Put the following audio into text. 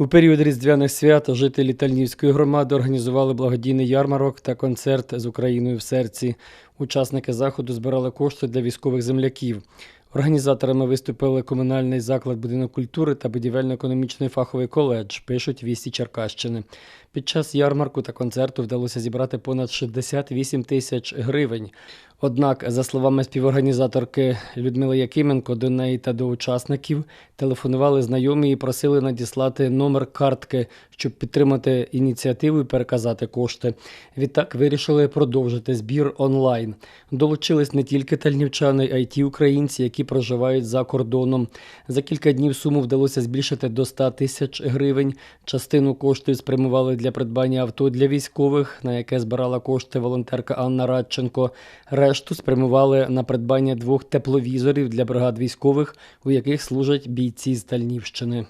У період різдвяних свят жителі Тальнівської громади організували благодійний ярмарок та концерт з Україною в серці. Учасники заходу збирали кошти для військових земляків. Організаторами виступили комунальний заклад будинок культури та будівельно-економічний фаховий коледж, пишуть вісті Черкащини. Під час ярмарку та концерту вдалося зібрати понад 68 тисяч гривень. Однак, за словами співорганізаторки Людмили Якименко, до неї та до учасників телефонували знайомі і просили надіслати номер картки, щоб підтримати ініціативу і переказати кошти. Відтак вирішили продовжити збір онлайн. Долучились не тільки тальнівчани, а й ті українці, які проживають за кордоном. За кілька днів суму вдалося збільшити до 100 тисяч гривень. Частину коштів спрямували для придбання авто для військових, на яке збирала кошти волонтерка Анна Радченко. Решту спрямували на придбання двох тепловізорів для бригад військових, у яких служать бійці з Тальнівщини.